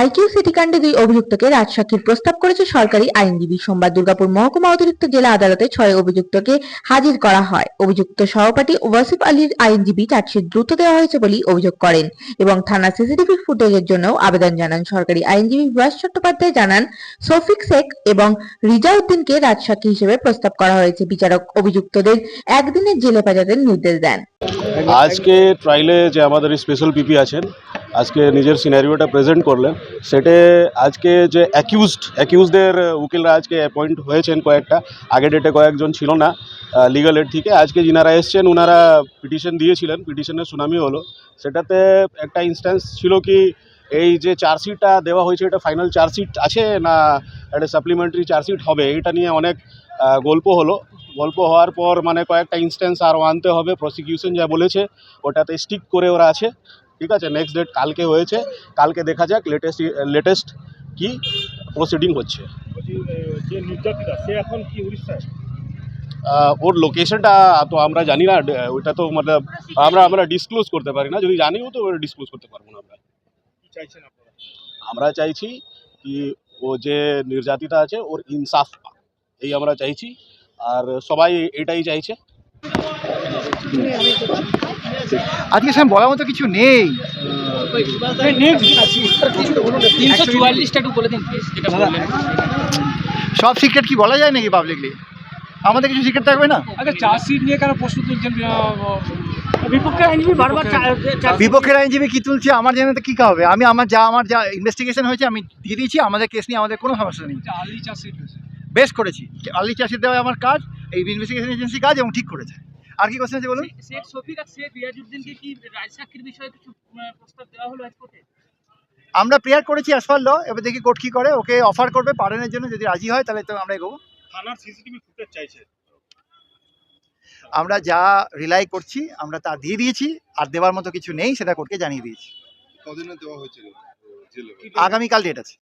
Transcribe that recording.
IQ সিটিকাণ্ডে দুই অভিযুক্তকে রাজসাক্ষীর প্রস্তাব করেছে সরকারি আইনজীবী সোমবার দুর্গাপুর মহকুমা অতিরিক্ত জেলা আদালতে ছয় অভিযুক্তকে হাজির করা হয়। অভিযুক্ত সহপাঠী ওয়াসিফ আলীর আইনজীবী চার্জশিট দ্রুত দেওয়া হয়েছে বলেই অভিযোগ করেন এবং থানা সিসিটিভি ফুটেজের জন্যও আবেদন জানান। সরকারি আইনজীবী বিভাস চট্টোপাধ্যায় জানান সফিক শেখ এবং রিজাউদ্দিনকে রাজসাক্ষী হিসেবে প্রস্তাব করা হয়েছে। বিচারক অভিযুক্তদের একদিনের জেলে পাঠাতে নির্দেশ দেন। আজকে ট্রায়ালে যে আমাদের স্পেশাল পিপি আছেন আজকে নিজের সিনারিওটা প্রেজেন্ট করলেন। সেটে আজকে যে অ্যাকিউজড অ্যাকিউজদের উকিলরা আজকে অ্যাপয়েন্ট হয়েছেন কয়েকটা। আগে ডেটে কয়েকজন ছিল না লিগাল এড থেকে। আজকে যিনারা এসছেন ওনারা পিটিশন দিয়েছিলেন। পিটিশনের সুনামি হলো। সেটাতে একটা ইনস্ট্যান্স ছিল কি, এই যে চার্জশিটটা দেওয়া হয়েছে, এটা ফাইনাল চার্জশিট আছে না একটা সাপ্লিমেন্টারি চার্জশিট হবে? এটা নিয়ে অনেক গল্প হলো। গল্প হওয়ার পর মানে কয়েকটা ইনস্ট্যান্স আরও আনতে হবে। প্রসিকিউশন যা বলেছে, ওটাতে স্টিক করে ওরা আছে। ঠিক আছে নেক্সট ডেট কালকে হয়েছে কালকে দেখা যাক লেটেস্ট লেটেস্ট কি প্রসিডিং হচ্ছে। যে নির্যাতিতা সে এখন কি উড়িষ্যায়? ওর লোকেশনটা তো আমরা জানি না ওইটা তো মতলব আমরা আমরা ডিসক্লোজ করতে পারি না যদি জানিও তো ডিসক্লোজ করতে পারব না আমরা। আমরা চাইছি কি ও যে নির্যাতিতা আছে ওর ইনসাফ পাক। এই আমরা চাইছি আর সবাই এটাই চাইছে। আজকে স্যার বলার মতো কিছু নেই। সব সিক্রেট কি বলা যায় নাকি পাবলিকলি আমাদের কিছু সিক্রেট থাকবে না? নিয়ে কেন প্রশ্ন তুলছেন বিপক্ষের আইনজীবী? কি তুলছে? আমার জানাতে কি হবে? আমি আমার যা আমার যা ইনভেস্টিগেশন হয়েছে আমি দিয়ে দিয়েছি আমাদের কেস নিয়ে আমাদের কোনো সমস্যা নেই। হয়েছে। বেশ করেছি। আলি চাষে দেওয়া আমার কাজ এই ইনভেস্টিগেশন এজেন্সি কাজ এবং ঠিক করেছে। আর কি কোশ্চেন আছে বলুন? শেখ শফিক আর শেখ রিয়াজউদ্দিনকে কি রাজসাক্ষীর বিষয়ে কিছু প্রস্তাব দেওয়া হলো আজকে আমরা প্রেয়ার করেছি পার ল এবার দেখি কোর্ট কি করে। ওকে অফার করবে পালনের জন্য যদি রাজি হয় তাহলে তো আমরা এগোবো। থানার সিসিটিভি ফুটেজ চাইছে। আমরা যা রিলাই করছি আমরা তা দিয়ে দিয়েছি আর দেওয়ার মতো কিছু নেই সেটা কোর্টকে জানিয়ে দিয়েছি। কদিনে দেওয়া হয়েছিল? জেলে আগামীকাল ডেট আছে।